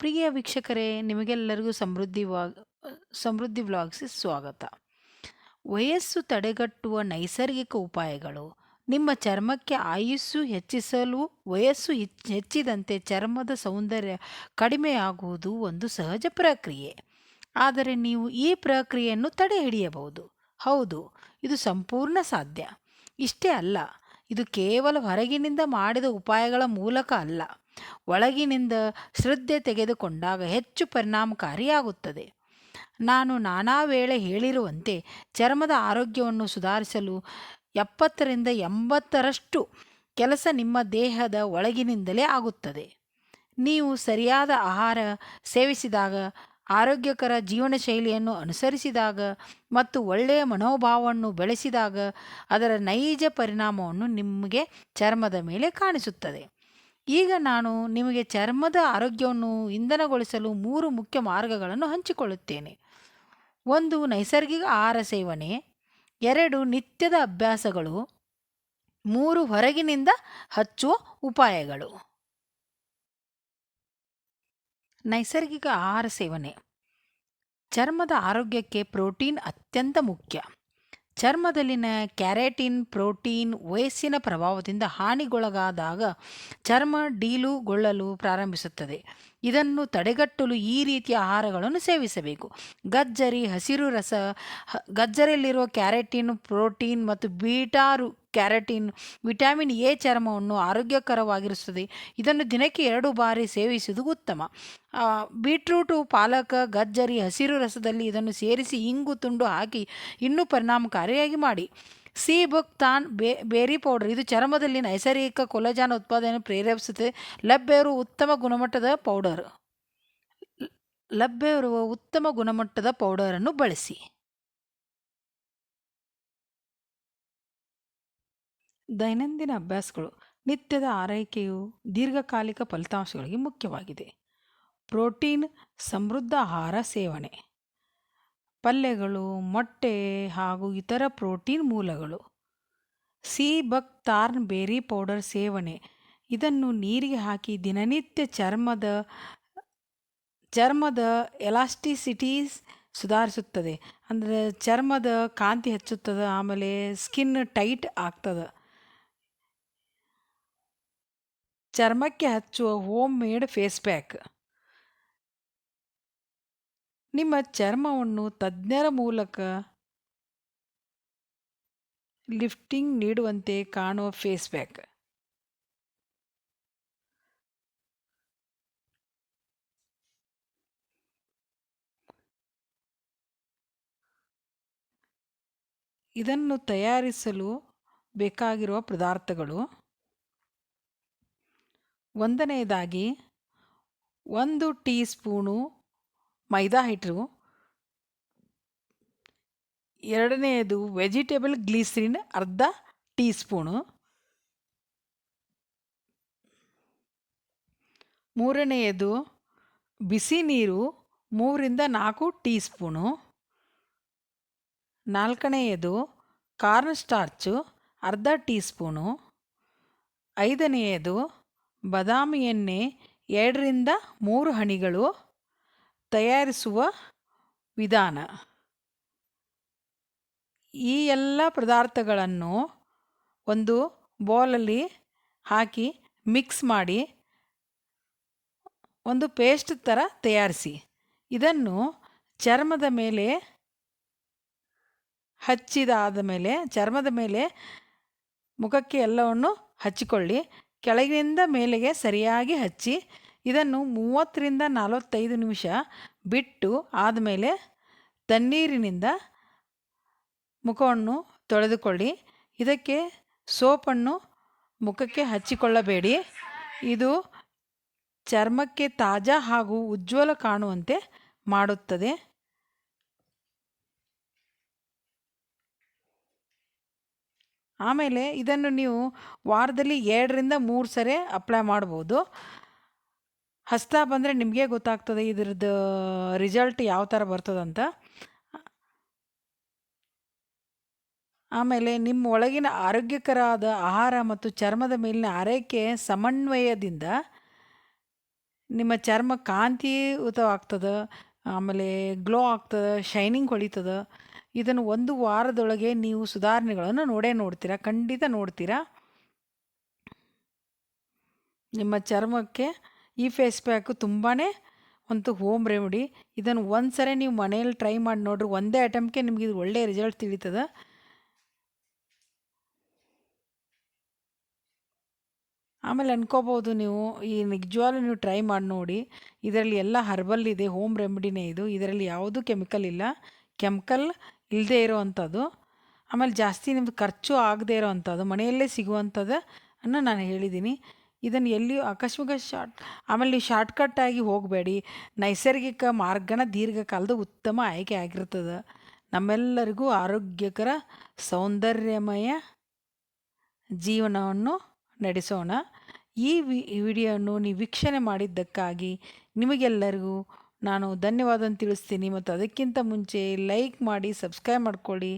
ಪ್ರಿಯ ವೀಕ್ಷಕರೇ, ನಿಮಗೆಲ್ಲರಿಗೂ ಸಮೃದ್ಧಿ ಸಮೃದ್ಧಿ ವ್ಲಾಗ್ಸ್ ಸ್ವಾಗತ. ವಯಸ್ಸು ತಡೆಗಟ್ಟುವ ನೈಸರ್ಗಿಕ ಉಪಾಯಗಳು, ನಿಮ್ಮ ಚರ್ಮಕ್ಕೆ ಆಯುಸ್ಸು ಹೆಚ್ಚಿಸಲು, ವಯಸ್ಸು ಹೆಚ್ಚ್- ಹೆಚ್ಚಿದಂತೆ ಚರ್ಮದ ಸೌಂದರ್ಯ ಕಡಿಮೆಯಾಗುವುದು ಒಂದು ಸಹಜ ಪ್ರಕ್ರಿಯೆ. ಆದರೆ ನೀವು ಈ ಪ್ರಕ್ರಿಯೆಯನ್ನು ತಡೆಹಿಡಿಯಬಹುದು. ಹೌದು, ಇದು ಸಂಪೂರ್ಣ ಸಾಧ್ಯ. ಇಷ್ಟೇ ಅಲ್ಲ, ಇದು ಕೇವಲ ಹೊರಗಿನಿಂದ ಮಾಡಿದ ಉಪಾಯಗಳ ಮೂಲಕ ಅಲ್ಲ. ಒಳಗಿನಿಂದ ಶ್ರದ್ಧೆ ತೆಗೆದುಕೊಂಡಾಗ ಹೆಚ್ಚು ಪರಿಣಾಮಕಾರಿಯಾಗುತ್ತದೆ. ನಾನು ನಾನಾ ವೇಳೆ ಹೇಳಿರುವಂತೆ ಚರ್ಮದ ಆರೋಗ್ಯವನ್ನು ಸುಧಾರಿಸಲು ಎಪ್ಪತ್ತರಿಂದ ಎಂಬತ್ತರಷ್ಟು ಕೆಲಸ ನಿಮ್ಮ ದೇಹದ ಒಳಗಿನಿಂದಲೇ ಆಗುತ್ತದೆ. ನೀವು ಸರಿಯಾದ ಆಹಾರ ಸೇವಿಸಿದಾಗ, ಆರೋಗ್ಯಕರ ಜೀವನ ಶೈಲಿಯನ್ನು ಅನುಸರಿಸಿದಾಗ ಮತ್ತು ಒಳ್ಳೆಯ ಮನೋಭಾವವನ್ನು ಬೆಳೆಸಿದಾಗ ಅದರ ನೈಜ ಪರಿಣಾಮವನ್ನು ನಿಮಗೆ ಚರ್ಮದ ಮೇಲೆ ಕಾಣಿಸುತ್ತದೆ. ಈಗ ನಾನು ನಿಮಗೆ ಚರ್ಮದ ಆರೋಗ್ಯವನ್ನು ಇಂಧನಗೊಳಿಸಲು ಮೂರು ಮುಖ್ಯ ಮಾರ್ಗಗಳನ್ನು ಹಂಚಿಕೊಳ್ಳುತ್ತೇನೆ. ಒಂದು, ನೈಸರ್ಗಿಕ ಆಹಾರ ಸೇವನೆ. ಎರಡು, ನಿತ್ಯದ ಅಭ್ಯಾಸಗಳು. ಮೂರು, ಹೊರಗಿನಿಂದ ಹಚ್ಚುವ ಉಪಾಯಗಳು. ನೈಸರ್ಗಿಕ ಆಹಾರ ಸೇವನೆ. ಚರ್ಮದ ಆರೋಗ್ಯಕ್ಕೆ ಪ್ರೋಟೀನ್ ಅತ್ಯಂತ ಮುಖ್ಯ. ಚರ್ಮದಲ್ಲಿನ ಕ್ಯಾರೆಟಿನ್ ಪ್ರೋಟೀನ್ ವಯಸ್ಸಿನ ಪ್ರಭಾವದಿಂದ ಹಾನಿಗೊಳಗಾದಾಗ ಚರ್ಮ ಡೀಲುಗೊಳ್ಳಲು ಪ್ರಾರಂಭಿಸುತ್ತದೆ. ಇದನ್ನು ತಡೆಗಟ್ಟಲು ಈ ರೀತಿಯ ಆಹಾರಗಳನ್ನು ಸೇವಿಸಬೇಕು. ಗಜ್ಜರಿ, ಹಸಿರು ರಸ ಗಜ್ಜರಿಯಲ್ಲಿರುವ ಕ್ಯಾರೆಟಿನ್, ಪ್ರೋಟೀನ್ ಮತ್ತು ಬೀಟಾರು ಕ್ಯಾರೆಟಿನ್, ವಿಟಮಿನ್ ಎ ಚರ್ಮವನ್ನು ಆರೋಗ್ಯಕರವಾಗಿರುತ್ತದೆ. ಇದನ್ನು ದಿನಕ್ಕೆ ಎರಡು ಬಾರಿ ಸೇವಿಸುವುದು ಉತ್ತಮ. ಬೀಟ್ರೂಟು, ಪಾಲಕ, ಗಜ್ಜರಿ, ಹಸಿರು ರಸದಲ್ಲಿ ಇದನ್ನು ಸೇರಿಸಿ ಇಂಗು, ತುಂಡು ಹಾಕಿ ಇನ್ನೂ ಪರಿಣಾಮಕಾರಿಯಾಗಿ ಮಾಡಿ. ಸಿ ತಾನ್ ಬೇ, ಬೇರಿ ಪೌಡರ್. ಇದು ಚರ್ಮದಲ್ಲಿ ನೈಸರ್ಗಿಕ ಕೊಲಜಾನ್ ಉತ್ಪಾದನೆ ಪ್ರೇರೇಪಿಸುತ್ತದೆ ಲಭ್ಯವಿರುವ ಉತ್ತಮ ಗುಣಮಟ್ಟದ ಪೌಡರ್. ಲಭ್ಯವಿರುವ ಉತ್ತಮ ಗುಣಮಟ್ಟದ ಪೌಡರನ್ನು ಬಳಸಿ. ದೈನಂದಿನ ಅಭ್ಯಾಸಗಳು. ನಿತ್ಯದ ಆರೈಕೆಯು ದೀರ್ಘಕಾಲಿಕ ಫಲಿತಾಂಶಗಳಿಗೆ ಮುಖ್ಯವಾಗಿದೆ. ಪ್ರೋಟೀನ್ ಸಮೃದ್ಧ ಆಹಾರ ಸೇವನೆ. ಪಲ್ಯಗಳು, ಮೊಟ್ಟೆ ಹಾಗೂ ಇತರ ಪ್ರೋಟೀನ್ ಮೂಲಗಳು. ಸಿ ಬಕ್ ತಾರ್ನ್ ಬೇರಿ ಪೌಡರ್ ಸೇವನೆ. ಇದನ್ನು ನೀರಿಗೆ ಹಾಕಿ ದಿನನಿತ್ಯ ಚರ್ಮದ ಚರ್ಮದ ಎಲಾಸ್ಟಿಸಿಟೀಸ್ ಸುಧಾರಿಸುತ್ತದೆ. ಅಂದರೆ ಚರ್ಮದ ಕಾಂತಿ ಹೆಚ್ಚುತ್ತದೆ, ಆಮೇಲೆ ಸ್ಕಿನ್ ಟೈಟ್ ಆಗ್ತದೆ. ಚರ್ಮಕ್ಕೆ ಹಚ್ಚುವ ಹೋಮ್ ಮೇಡ್ ಫೇಸ್ ಪ್ಯಾಕ್. ನಿಮ್ಮ ಚರ್ಮವನ್ನು ತಜ್ಞರ ಮೂಲಕ ಲಿಫ್ಟಿಂಗ್ ನೀಡುವಂತೆ ಕಾಣುವ ಫೇಸ್ ಪ್ಯಾಕ್. ಇದನ್ನು ತಯಾರಿಸಲು ಬೇಕಾಗಿರುವ ಪದಾರ್ಥಗಳು. ಒಂದನೆಯದಾಗಿ ಒಂದು ಟೀ ಸ್ಪೂನು ಮೈದಾ ಹಿಟ್ಟು ಎರಡನೆಯದು ವೆಜಿಟೇಬಲ್ ಗ್ಲೀಸರಿನ್ ಅರ್ಧ ಟೀ ಸ್ಪೂನು ಮೂರನೆಯದು ಬಿಸಿ ನೀರು ಮೂರಿಂದ ನಾಲ್ಕು ಟೀ ಸ್ಪೂನು ನಾಲ್ಕನೆಯದು ಕಾರ್ನ್ ಸ್ಟಾರ್ಚು ಅರ್ಧ ಟೀ ಸ್ಪೂನು ಐದನೆಯದು ಬದಾಮಿ ಎಣ್ಣೆ ಎರಡರಿಂದ ಮೂರು ಹನಿಗಳು ತಯಾರಿಸುವ ವಿಧಾನ. ಈ ಎಲ್ಲ ಪದಾರ್ಥಗಳನ್ನು ಒಂದು ಬೌಲಲ್ಲಿ ಹಾಕಿ ಮಿಕ್ಸ್ ಮಾಡಿ ಒಂದು ಪೇಸ್ಟ್ ಥರ ತಯಾರಿಸಿ. ಇದನ್ನು ಚರ್ಮದ ಮೇಲೆ ಹಚ್ಚಿದಾದ ಮೇಲೆ, ಚರ್ಮದ ಮೇಲೆ ಮುಖಕ್ಕೆ ಎಲ್ಲವನ್ನು ಹಚ್ಚಿಕೊಳ್ಳಿ. ಕೆಳಗಿನಿಂದ ಮೇಲೆಗೆ ಸರಿಯಾಗಿ ಹಚ್ಚಿ ಇದನ್ನು ಮೂವತ್ತರಿಂದ ನಲವತ್ತೈದು ನಿಮಿಷ ಬಿಟ್ಟು ಆದಮೇಲೆ ತಣ್ಣೀರಿನಿಂದ ಮುಖವನ್ನು ತೊಳೆದುಕೊಳ್ಳಿ. ಇದಕ್ಕೆ ಸೋಪನ್ನು ಮುಖಕ್ಕೆ ಹಚ್ಚಿಕೊಳ್ಳಬೇಡಿ. ಇದು ಚರ್ಮಕ್ಕೆ ತಾಜಾ ಹಾಗೂ ಉಜ್ವಲ ಕಾಣುವಂತೆ ಮಾಡುತ್ತದೆ. ಆಮೇಲೆ ಇದನ್ನು ನೀವು ವಾರದಲ್ಲಿ ಎರಡರಿಂದ ಮೂರು ಸರಿ ಅಪ್ಲೈ ಮಾಡ್ಬೋದು. ಹಚ್ತಾ ಬಂದರೆ ನಿಮಗೆ ಗೊತ್ತಾಗ್ತದೆ ಇದ್ರದ್ದು ರಿಸಲ್ಟ್ ಯಾವ ಥರ ಬರ್ತದಂತ. ಆಮೇಲೆ ನಿಮ್ಮ ಒಳಗಿನ ಆರೋಗ್ಯಕರವಾದ ಆಹಾರ ಮತ್ತು ಚರ್ಮದ ಮೇಲಿನ ಆರೈಕೆ ಸಮನ್ವಯದಿಂದ ನಿಮ್ಮ ಚರ್ಮ ಕಾಂತಿಯುತವಾಗ್ತದೆ, ಆಮೇಲೆ ಗ್ಲೋ ಆಗ್ತದೆ ಶೈನಿಂಗ್ ಹೊಳಿತದೆ. ಇದನ್ನು ಒಂದು ವಾರದೊಳಗೆ ನೀವು ಸುಧಾರಣೆಗಳನ್ನು ನೋಡೇ ನೋಡ್ತೀರಾ, ಖಂಡಿತ ನೋಡ್ತೀರಾ. ನಿಮ್ಮ ಚರ್ಮಕ್ಕೆ ಈ ಫೇಸ್ ಪ್ಯಾಕು ತುಂಬಾ ಒಂದು ಹೋಮ್ ರೆಮಿಡಿ ಇದನ್ನು ಒಂದು ಸರಿ ನೀವು ಮನೇಲಿ ಟ್ರೈ ಮಾಡಿ ನೋಡ್ರಿ, ಒಂದೇ ಐಟಮ್ಗೆ ನಿಮ್ಗೆ ಇದು ಒಳ್ಳೆಯ ರಿಸಲ್ಟ್ ತಿಳಿತದೆ. ಆಮೇಲೆ ಅನ್ಕೋಬೋದು ನೀವು, ಈ ನಿಜವಾಗ್ಲೂ ನೀವು ಟ್ರೈ ಮಾಡಿ ನೋಡಿ. ಇದರಲ್ಲಿ ಎಲ್ಲ ಹರ್ಬಲ್ ಇದೆ ಹೋಮ್ ರೆಮಿಡಿನೇ ಇದು. ಇದರಲ್ಲಿ ಯಾವುದೂ ಕೆಮಿಕಲ್ ಇಲ್ಲ. ಕೆಮಿಕಲ್ ಇಲ್ಲದೆ ಇರೋವಂಥದ್ದು. ಆಮೇಲೆ ಜಾಸ್ತಿ ನಿಮ್ದು ಖರ್ಚು ಆಗದೇ ಇರೋವಂಥದ್ದು, ಮನೆಯಲ್ಲೇ ಸಿಗುವಂಥದ್ದು ಅನ್ನೋ ನಾನು ಹೇಳಿದ್ದೀನಿ. ಇದನ್ನು ಎಲ್ಲಿಯೂ ಆಕಸ್ಮಿಕ ಶಾರ್ಟ್, ಆಮೇಲೆ ನೀವು ಶಾರ್ಟ್ಕಟ್ಟಾಗಿ ಹೋಗಬೇಡಿ. ನೈಸರ್ಗಿಕ ಮಾರ್ಗನ ದೀರ್ಘಕಾಲದ ಉತ್ತಮ ಆಯ್ಕೆ ಆಗಿರ್ತದೆ. ನಮ್ಮೆಲ್ಲರಿಗೂ ಆರೋಗ್ಯಕರ, ಸೌಂದರ್ಯಮಯ ಜೀವನವನ್ನು ನಡೆಸೋಣ. ಈ ವಿಡಿಯೋವನ್ನು ನೀವು ವೀಕ್ಷಣೆ ಮಾಡಿದ್ದಕ್ಕಾಗಿ ನಿಮಗೆಲ್ಲರಿಗೂ ನಾನು ಧನ್ಯವಾದ ತಿಳಿಸ್ತೀನಿ. ಮತ್ತು ಅದಕ್ಕಿಂತ ಮುಂಚೆ ಲೈಕ್ ಮಾಡಿ, ಸಬ್ಸ್ಕ್ರೈಬ್ ಮಾಡ್ಕೊಳ್ಳಿ.